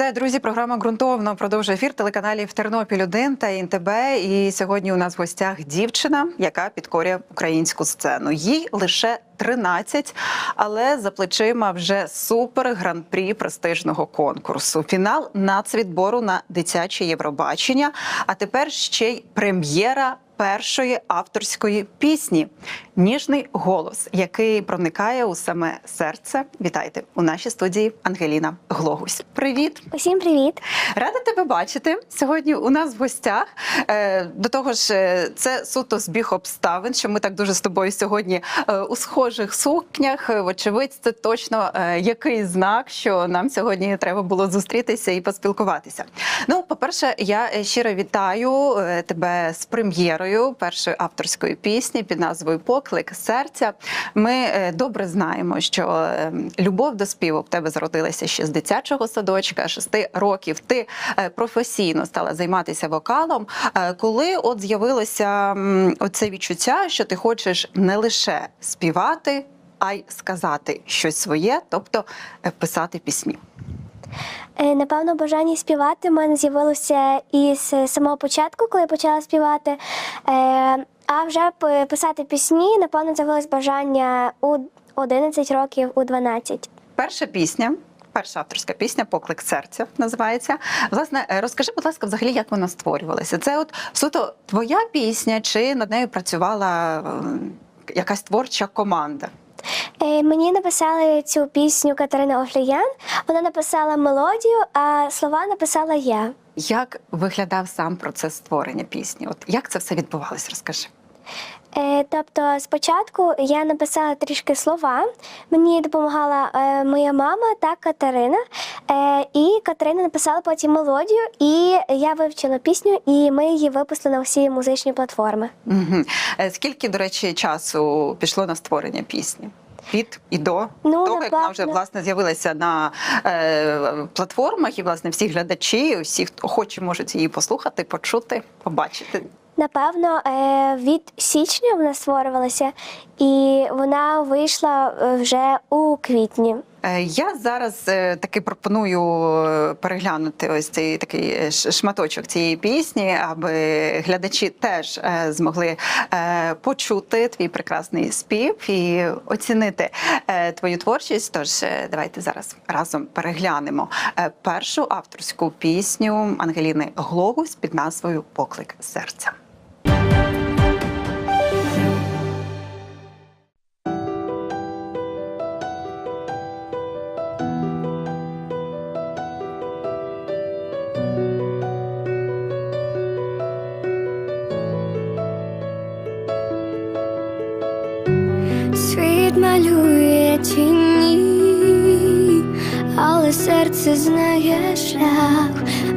Вітаю, друзі! Програма ґрунтовно продовжує ефір телеканалів Тернопіль 1 та ІНТБ. І сьогодні у нас в гостях дівчина, яка підкорює українську сцену. Їй лише 13, але за плечима вже супер гран-прі престижного конкурсу. Фінал нацвідбору на дитяче Євробачення. А тепер ще й прем'єра. Першої авторської пісні ніжний голос, який проникає у саме серце. Вітайте у нашій студії Ангеліна Глогусь. Привіт, Усім привіт! рада тебе бачити сьогодні. У нас в гостях. Е, До того ж, е, це суто збіг обставин, що ми так дуже з тобою сьогодні е, у схожих сукнях. Вочевидь, це точно який знак, що нам сьогодні треба було зустрітися і поспілкуватися. Ну, по-перше, я е, щиро вітаю тебе з прем'єрою першої авторської пісні під назвою Поклик серця. Ми е, добре знаємо, що е, любов до співу в тебе зародилася ще з дитячого садочка, шести років. Ти е, професійно стала займатися вокалом. Е, Коли от з'явилося оце відчуття, що ти хочеш не лише співати, а й сказати щось своє, тобто писати пісні. Е, Напевно, бажання співати в мене з'явилося із самого початку, коли я почала співати. Е, А вже писати пісні, напевно, з'явилось бажання у 11 років, у 12. Перша пісня. Перша авторська пісня Поклик серця називається. Власне, е, розкажи, будь ласка, взагалі, як вона створювалася? Це от суто твоя пісня, чи над нею працювала е, якась творча команда? Е, Мені написали цю пісню Катерина Офліян. Вона написала мелодію, а слова написала я. Як виглядав сам процес створення пісні? От як це все відбувалось? Розкажи. Е, Тобто, спочатку я написала трішки слова. Мені допомагала е, моя мама та Катерина. Е, І Катерина написала потім мелодію, і я вивчила пісню, і ми її випустили на всі музичні платформи. Угу. Скільки, до речі, часу пішло на створення пісні? Від і до Ну, того, як вона вже власне з'явилася на е, платформах, і власне всі глядачі, всі, хто охочі можуть її послухати, почути, побачити. Напевно, е, від січня вона створювалася, і вона вийшла е, вже у квітні. Е, Я зараз таки пропоную переглянути ось цей такий шматочок цієї пісні, аби глядачі теж змогли почути твій прекрасний спів і оцінити твою творчість. Тож давайте зараз разом переглянемо першу авторську пісню Ангеліни Глогус під назвою Поклик серця. Серце знає шлях,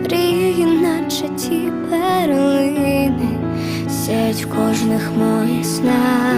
мрії, наче ті перлини, сядь в кожних моїх снах,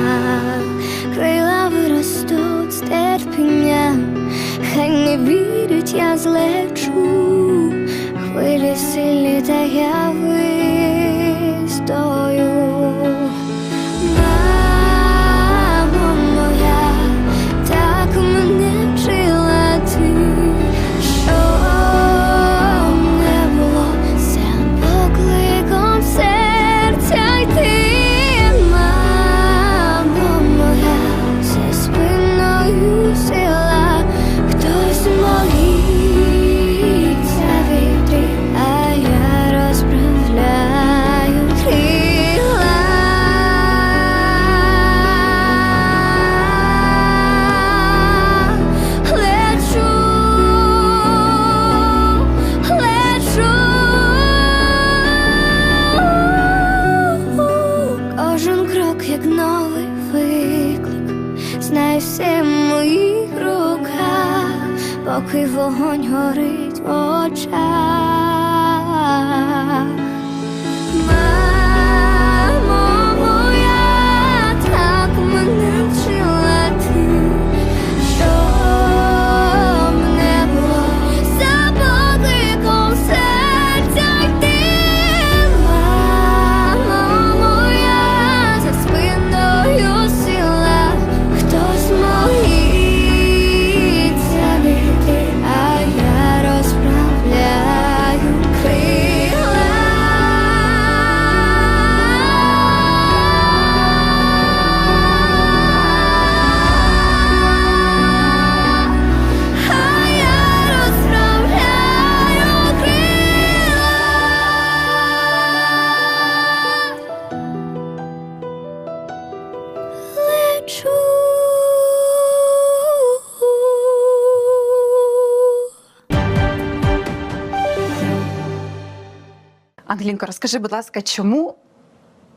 Ангелінко, розкажи, будь ласка, чому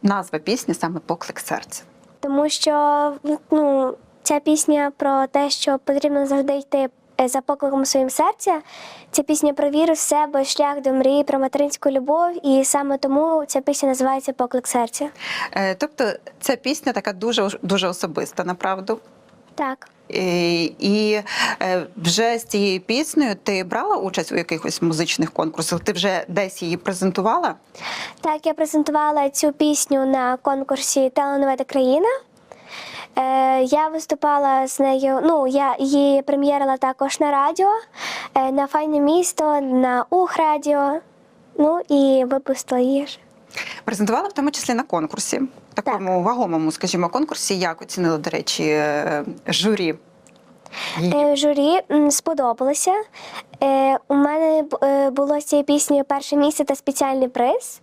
назва пісні саме поклик серця? Тому що ну, ця пісня про те, що потрібно завжди йти е, за покликом своїм серця. Ця пісня про віру в себе, шлях до мрії, про материнську любов, і саме тому ця пісня називається Поклик серця. Е, Тобто, ця пісня така дуже дуже особиста, направду. Так. І, е, вже з цією піснею ти брала участь у якихось музичних конкурсах? Ти вже десь її презентувала? Так, я презентувала цю пісню на конкурсі Талановита країна. Е, я виступала з нею, ну, я її прем'єрила також на радіо, е, на Файне місто, на Ухрадіо. Ну і випустила її. Презентувала в тому числі на конкурсі, такому вагомому, скажімо, конкурсі. Як оцінило, до речі, е, журі? Е, Журі сподобалося. Е, У мене е, було з цієї пісні перше місце та спеціальний приз.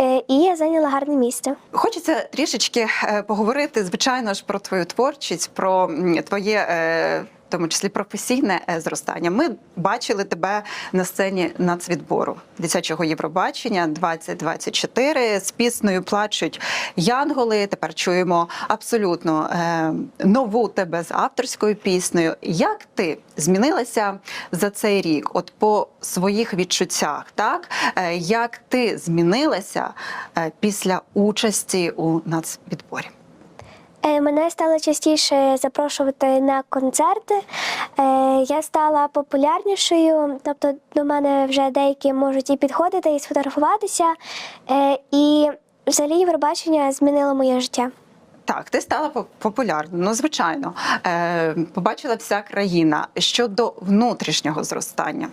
Е, І я зайняла гарне місце. Хочеться трішечки поговорити, звичайно ж, про твою творчість, про твоє. Тому числі професійне е, зростання. Ми бачили тебе на сцені нацвідбору дитячого Євробачення 2024 з піснею плачуть янголи. Тепер чуємо абсолютно е, нову тебе з авторською піснею. Як ти змінилася за цей рік? От по своїх відчуттях, так Е, як ти змінилася після участі у нацвідборі? Е, Мене стало частіше запрошувати на концерти. Е, Я стала популярнішою, тобто до мене вже деякі можуть і підходити, і сфотографуватися. Е, І взагалі Євробачення змінило моє життя. Так, ти стала по- популярною. Ну, звичайно, побачила вся країна щодо внутрішнього зростання.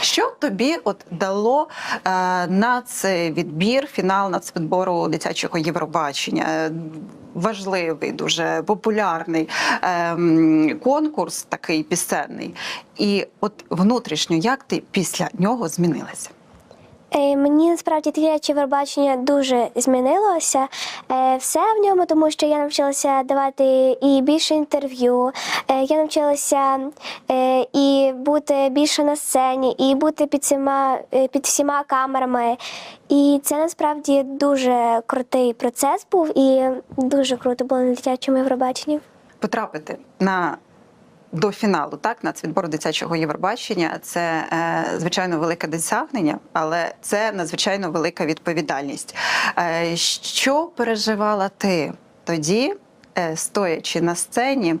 Що тобі от дало е, відбір? фінал нацвідбору дитячого Євробачення? Важливий, дуже популярний е, конкурс, такий пісенний. І от внутрішньо, як ти після нього змінилася? Е, Мені насправді дитяче Євробачення дуже змінилося. Е, Все в ньому, тому що я навчилася давати і більше інтерв'ю, е, я навчилася і бути більше на сцені, і бути під всіма, під всіма камерами. І це насправді дуже крутий процес був, і дуже круто було на дитячому Євробаченні. потрапити на до фіналу, так нацвідбору дитячого Євробачення це е, звичайно велике досягнення, але це надзвичайно велика відповідальність. Е, що переживала ти тоді? е, Стоячи на сцені,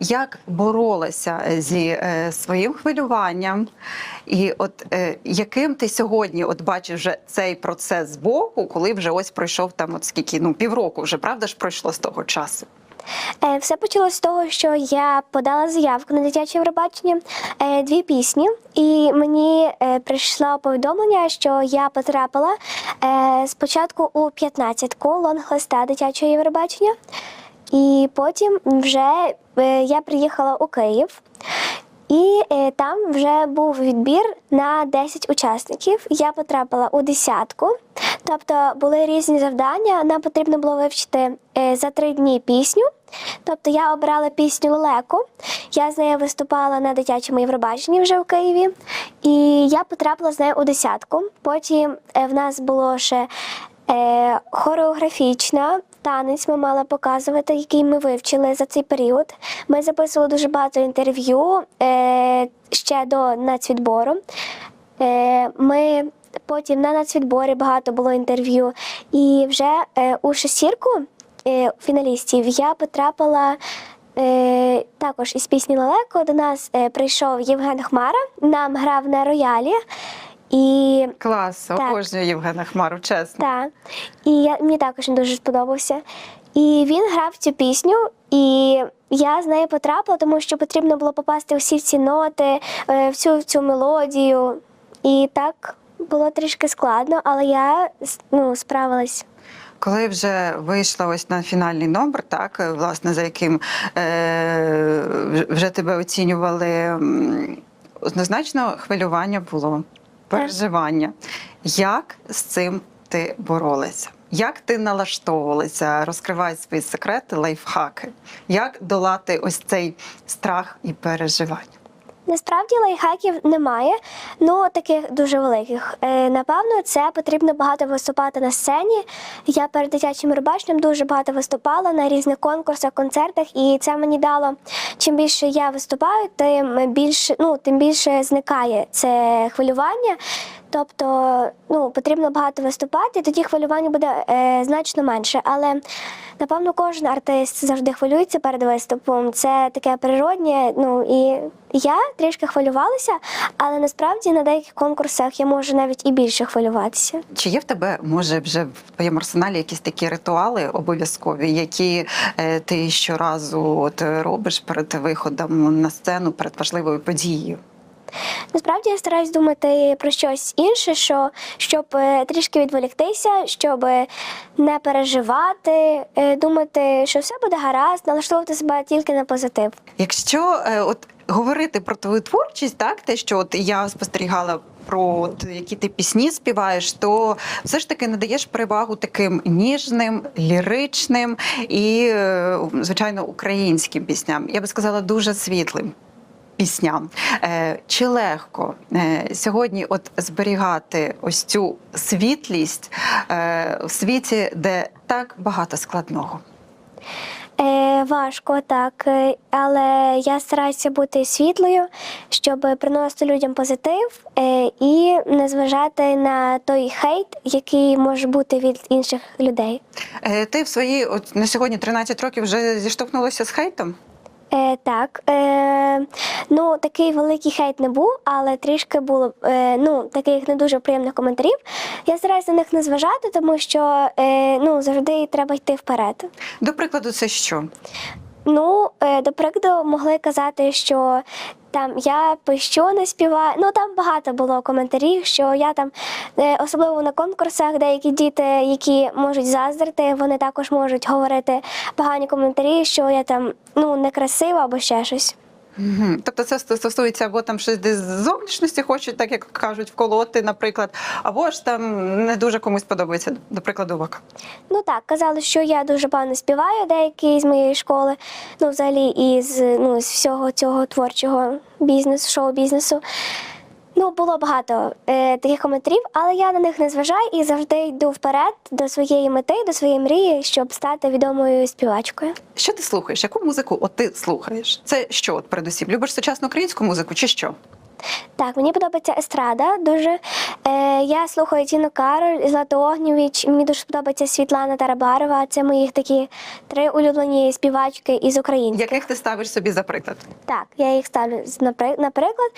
як боролася зі своїм хвилюванням, і от яким ти сьогодні от бачиш вже цей процес збоку, коли вже ось пройшов там, от скільки ну півроку вже правда ж пройшло з того часу. Е, Все почалось з того, що я подала заявку на дитяче Євробачення, е, дві пісні, і мені е, прийшло повідомлення, що я потрапила спочатку у 15-ку лонг-листа дитячого Євробачення, і потім вже я приїхала у Київ. І там вже був відбір на 10 учасників. Я потрапила у десятку. Тобто були різні завдання. Нам потрібно було вивчити е, за три дні пісню. Тобто я обрала пісню Лелеко. Я з нею виступала на дитячому Євробаченні вже в Києві. І я потрапила з нею у десятку. Потім е, в нас було ще е, хореографічна. Танець ми мали показувати, який ми вивчили за цей період. Ми записували дуже багато інтерв'ю ще до нацвідбору. Ми потім на нацвідборі багато було інтерв'ю. І вже е, у шестірку е, фіналістів я потрапила. Е, також із пісні Лелеко до нас е, прийшов Євген Хмара, нам грав на роялі. І Клас, Так. обожнюю Євгена Хмару, чесно. так. І я, мені також він дуже сподобався. І він грав цю пісню, і я з нею потрапила, тому що потрібно було попасти всі ці ноти, е, всю цю мелодію. І так було трішки складно, але я ну, справилась. Коли вже вийшла ось на фінальний номер, так е, власне за яким е, вже тебе оцінювали, однозначно хвилювання було, переживання. Як з цим ти боролася? Як ти налаштовувалася? Розкривай свої секрети, лайфхаки. Як долати ось цей страх і переживання? Насправді лайфхаків немає, ну таких дуже великих. Е, напевно, це потрібно багато виступати на сцені. Я перед дитячим Євробаченням дуже багато виступала на різних конкурсах, концертах, і це мені дало. Чим більше я виступаю, тим більше, ну, тим більше зникає це хвилювання. Тобто, ну, потрібно багато виступати, тоді хвилювання буде е, значно менше. Але напевно кожен артист завжди хвилюється перед виступом. Це таке природнє. Ну і я трішки хвилювалася, але насправді на деяких конкурсах я можу навіть і більше хвилюватися. Чи є в тебе, може, вже в твоєму арсеналі якісь такі ритуали обов'язкові, які е, ти щоразу от робиш перед виходом на сцену, перед важливою подією? Насправді я стараюсь думати про щось інше, що щоб е, трішки відволіктися, щоб е, не переживати, е, думати, що все буде гаразд, налаштовувати себе тільки на позитив. Якщо от говорити про твою творчість, так те, що от я спостерігала. Про які ти пісні співаєш, то все ж таки надаєш перевагу таким ніжним, ліричним і, звичайно, українським пісням. Я би сказала, дуже світлим пісням. Е, Чи легко е, сьогодні от зберігати ось цю світлість е, в світі, де так багато складного? Е, важко так, але я стараюся бути світлою, щоб приносити людям позитив е, і не зважати на той хейт, який може бути від інших людей. Е, Ти в свої от на сьогодні 13 років вже зіштовхнулася з хейтом? Е, так, е, ну такий великий хейт не був, але трішки було е, ну, таких не дуже приємних коментарів. Я стараюся на них не зважати, тому що е, ну, завжди треба йти вперед. До прикладу, це що? Ну, е, до прикладу, могли казати, що там я пищу не співаю. Ну там багато було коментарів, що я там, е, особливо на конкурсах, деякі діти, які можуть заздрити, вони також можуть говорити погані коментарі, що я там ну некрасива або ще щось. Угу. Тобто це стосується або там щось десь зовнішності хочуть, так як кажуть, вколоти, наприклад, або ж там не дуже комусь подобається, до прикладу, вокал. Ну так, казали, що я дуже погано співаю, деякі з моєї школи, ну взагалі із ну, з всього цього творчого бізнесу, шоу-бізнесу. Ну, було багато е, таких коментарів, але я на них не зважаю і завжди йду вперед до своєї мети, до своєї мрії, щоб стати відомою співачкою. Що ти слухаєш? Яку музику от ти слухаєш? Це що, от передусім? Любиш сучасну українську музику чи що? Так, мені подобається естрада дуже. Е, я слухаю Тіну Кароль, Злату Огнєвіч. Мені дуже подобається Світлана Тарабарова. Це моїх такі три улюблені співачки із українських. Яких ти ставиш собі за приклад? Так, я їх ставлю наприклад.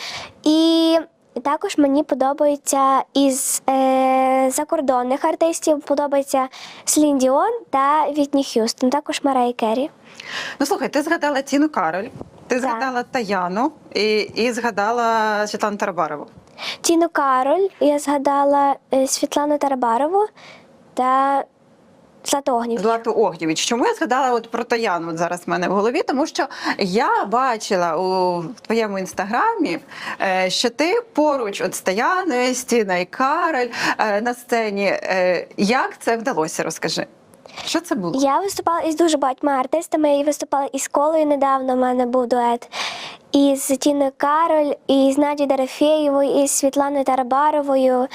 І також мені подобається із е, закордонних артистів подобається Слін Діон та Вітні Х'юстон, також Марай Керрі. Ну слухай, ти згадала Тіну Кароль, ти Так. згадала Таяну і, і згадала Світлану Тарабарову. Тіну Кароль, я згадала е, Світлану Тарабарову та Злату Огнєвіч. Злату Огнєвіч. Чому я згадала от про Таяну от зараз в мене в голові? Тому що я бачила у твоєму інстаграмі, е, що ти поруч от з Таяною, з Тіною Кароль е, на сцені. Е, Як це вдалося? Розкажи. Що це було? Я виступала із дуже багатьма артистами. Я виступала із колою недавно. У мене був дует. Із Тіною Кароль, із Надією Дорофєєвою, із Світланою Тарабаровою,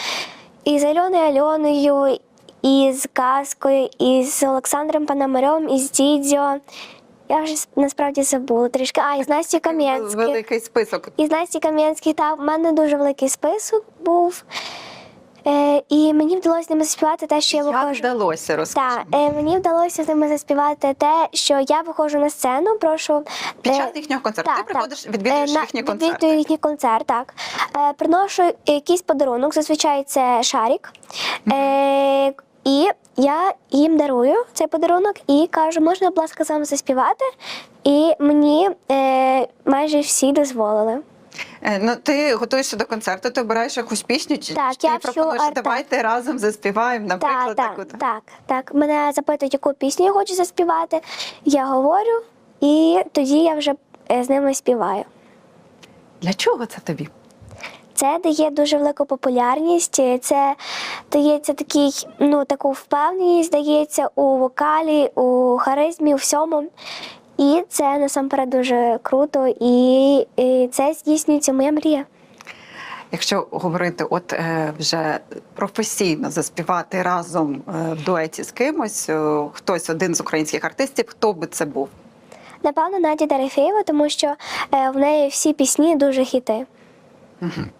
із Альоною Альоною, із Казкою, із Олександром Пономарем, із Дідзьо. Я вже насправді забула трішки. А, із Настю Кам'янських. Великий список. Із Насті Кам'янських, та в мене дуже великий список був. Е, і мені вдалося з ними заспівати те, що я Як виходжу. вдалося розкажи. Так, е, мені вдалося з ними заспівати те, що я виходжу на сцену, прошу. Під е, час їхнього концерту так, ти приходиш, так. відвідуєш Е, на- їхні Відвідую їхній концерт, так. Е, приношу якийсь подарунок, зазвичай це шарик. Е, і я їм дарую цей подарунок і кажу, можна, будь ласка, з вами заспівати. І мені е, майже всі дозволили. Е, Ну, ти готуєшся до концерту, ти обираєш якусь пісню, чи, Так, чи я ти вчу пропонуєш, арт- давайте разом заспіваємо, наприклад, так, так, так, так. Мене запитують, яку пісню я хочу заспівати. Я говорю, і тоді я вже е, з ними співаю. Для чого це тобі? Це дає дуже велику популярність. е, Це дається такий, ну, таку впевненість, дається у вокалі, у харизмі, у всьому. І це насамперед дуже круто, і, і це здійснюється моя мрія. Якщо говорити, от е, вже професійно заспівати разом е, в дуеті з кимось, е, хтось один з українських артистів, хто би це був? Напевно, Надя Дерефєєва, тому що в неї всі пісні дуже хіти.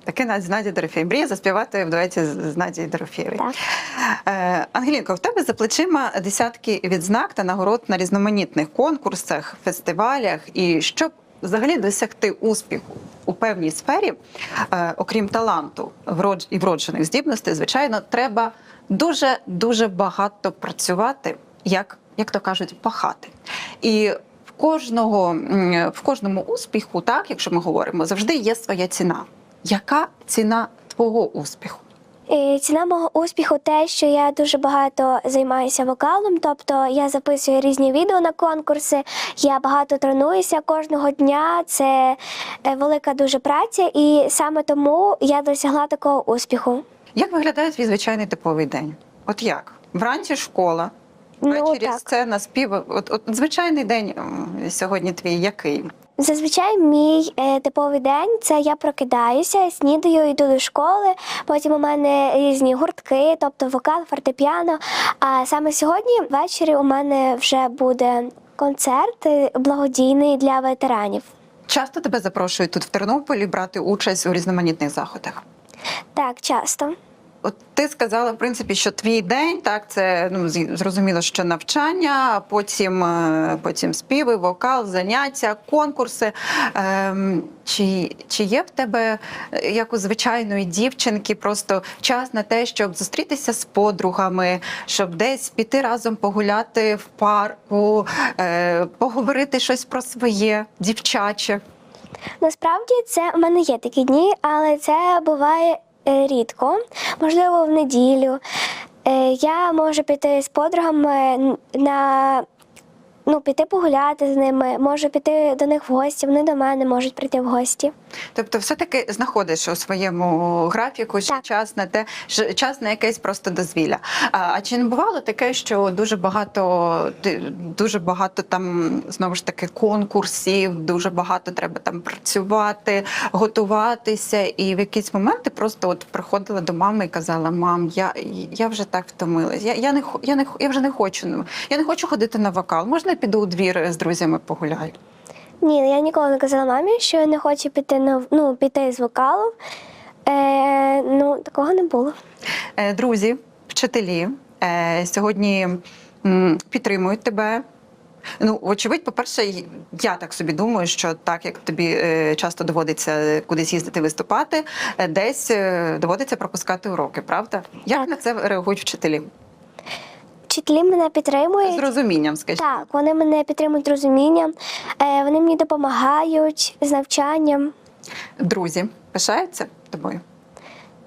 Таке Надя Надя Дорофєєва. Мріє заспівати в дуеті з з Надією Дорофєєвою. Е, Ангелінко, в тебе за плечима десятки відзнак та нагород на різноманітних конкурсах, фестивалях. І щоб взагалі досягти успіху у певній сфері, е, окрім таланту і вроджених здібностей, звичайно, треба дуже дуже багато працювати, як, як то кажуть, пахати. І в кожного в кожному успіху, так якщо ми говоримо, завжди є своя ціна. Яка ціна твого успіху? І ціна мого успіху те, що я дуже багато займаюся вокалом, тобто я записую різні відео на конкурси, я багато тренуюся кожного дня. Це е, велика дуже праця, і саме тому я досягла такого успіху. Як виглядає твій звичайний типовий день? От як? Вранці школа, Ну ввечері так. сцена, спів. От, от звичайний день сьогодні твій який? Зазвичай мій е, типовий день це я прокидаюся, снідаю, йду до школи. Потім у мене різні гуртки, тобто вокал, фортепіано. А саме сьогодні ввечері у мене вже буде концерт е, благодійний для ветеранів. Часто тебе запрошують тут в Тернополі брати участь у різноманітних заходах. Так, часто. От ти сказала, в принципі, що твій день, так, це ну зрозуміло, що навчання, потім, е, потім співи, вокал, заняття, конкурси. Ем, чи, чи є в тебе, е, як у звичайної дівчинки, просто час на те, щоб зустрітися з подругами, щоб десь піти разом погуляти в парку, е, поговорити щось про своє дівчаче? Насправді це у мене є такі дні, але це буває рідко, можливо, в неділю. Е, Я можу піти з подругами на ну, піти погуляти з ними, можу піти до них в гості, вони до мене можуть прийти в гості. Тобто, все-таки знаходиш у своєму графіку ще Так. час на те, час на якесь просто дозвілля. А, а чи не бувало таке, що дуже багато дуже багато там знову ж таки конкурсів, дуже багато треба там працювати, готуватися, і в якісь моменти просто от приходила до мами і казала: Мам, я, я вже так втомилась. Я, я не я не я вже не хочу. Я не хочу ходити на вокал. Можна піду у двір з друзями погуляю? Ні, я ніколи не казала мамі, що я не хочу піти на ну, піти з вокалу. Е, ну, такого не було. Е, Друзі, вчителі е, сьогодні м, підтримують тебе. Ну, вочевидь, по-перше, я так собі думаю, що так як тобі е, часто доводиться кудись їздити виступати, е, десь е, доводиться пропускати уроки, правда? Як Так. на це реагують вчителі? Вчителі мене підтримують. З розумінням, скажіть. Так, вони мене підтримують з розумінням, е, вони мені допомагають з навчанням. Друзі пишаються тобою?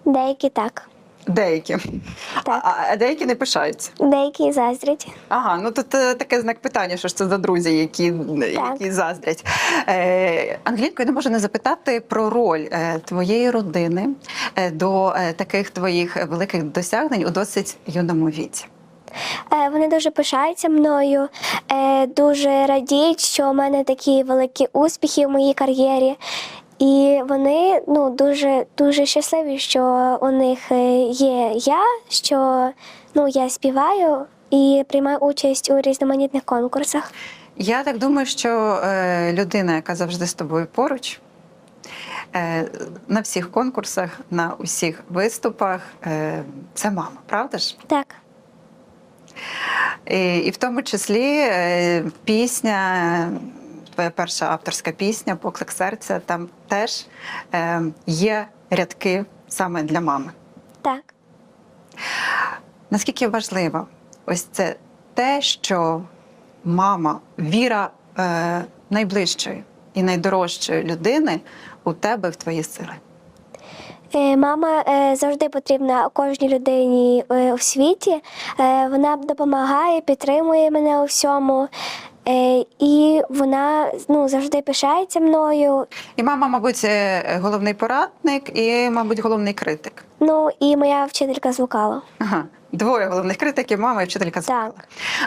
Деякі так, Деякі. Так. А, а деякі не пишаються. деякі заздрять. Ага, ну тут е, таке знак питання, що ж це за друзі, які, які заздрять. Е, Ангелінко, я не можу не запитати про роль е, твоєї родини е, до е, таких твоїх великих досягнень у досить юному віці. Е, Вони дуже пишаються мною, е, дуже радіють, що у мене такі великі успіхи в моїй кар'єрі. І вони ну, дуже, дуже щасливі, що у них е, є я, що ну, я співаю і приймаю участь у різноманітних конкурсах. Я так думаю, що людина, яка завжди з тобою поруч, на всіх конкурсах, на усіх виступах, це мама, правда ж? Так. І, і в тому числі е, пісня, твоя перша авторська пісня Поклик серця, там теж е, є рядки саме для мами. Так. Наскільки важливо ось це те, що мама, віра е, найближчої і найдорожчої людини у тебе в твої сили. Е, Мама е, завжди потрібна кожній людині е, у світі. Вона допомагає, підтримує мене у всьому. І вона ну, завжди пишається мною. І мама, мабуть, головний порадник і, мабуть, головний критик. Ну і моя вчителька з вокалу. Ага. Двоє головних критиків, мама і вчителька з Так. вокалу.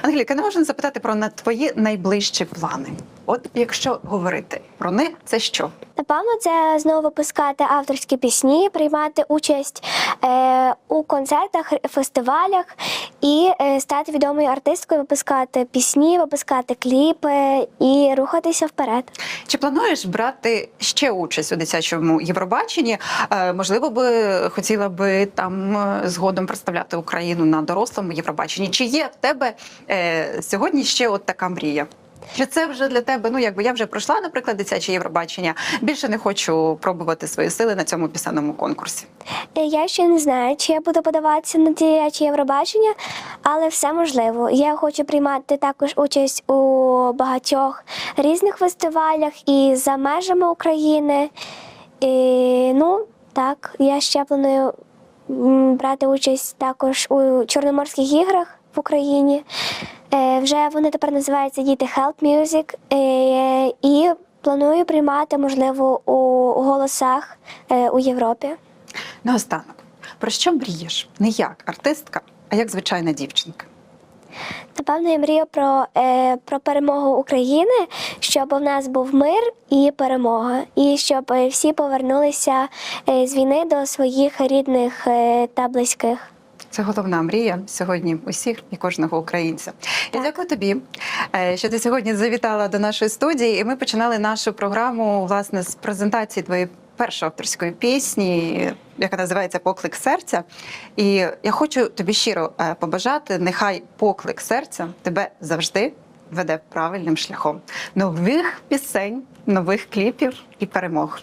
Ангеліка, не можна запитати про на твої найближчі плани. От якщо говорити про них, це що? Напевно, це знову випускати авторські пісні, приймати участь е, у концертах, фестивалях і е, стати відомою артисткою, випускати пісні, випускати кліпи і рухатися вперед. Чи плануєш брати ще участь у дитячому Євробаченні? Е, можливо, би хотіла би там е, згодом представляти Україну на дорослому Євробаченні? Чи є в тебе е, сьогодні ще от така мрія? Чи це вже для тебе? Ну якби я вже пройшла, наприклад, дитяче Євробачення. Більше не хочу пробувати свої сили на цьому пісенному конкурсі. Е, Я ще не знаю, чи я буду подаватися на діячі Євробачення, але все можливо. Я хочу приймати також участь у багатьох різних фестивалях і за межами України. І, ну, так, я ще планую брати участь також у Чорноморських іграх в Україні. Е, Вже вони тепер називаються Діти Help Music. Е, І планую приймати, можливо, у голосах е, у Європі. Наостанок, про що мрієш? Не як артистка, а як звичайна дівчинка. Напевно, я мрію про, е, про перемогу України, щоб у нас був мир і перемога, і щоб всі повернулися е, з війни до своїх рідних е, та близьких. Це головна мрія сьогодні усіх і кожного українця. Я дякую тобі, е, що ти сьогодні завітала до нашої студії. І ми починали нашу програму власне з презентації твоєї першої авторської пісні, яка називається Поклик серця. І я хочу тобі щиро е, побажати, нехай поклик серця тебе завжди веде правильним шляхом нових пісень, нових кліпів і перемог.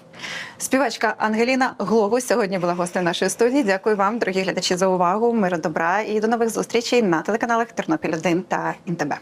Співачка Ангеліна Глогу сьогодні була гостем нашої студії. Дякую вам, дорогі глядачі, за увагу. Миру добра і до нових зустрічей на телеканалах Тернопіль 1 та ІНТБ.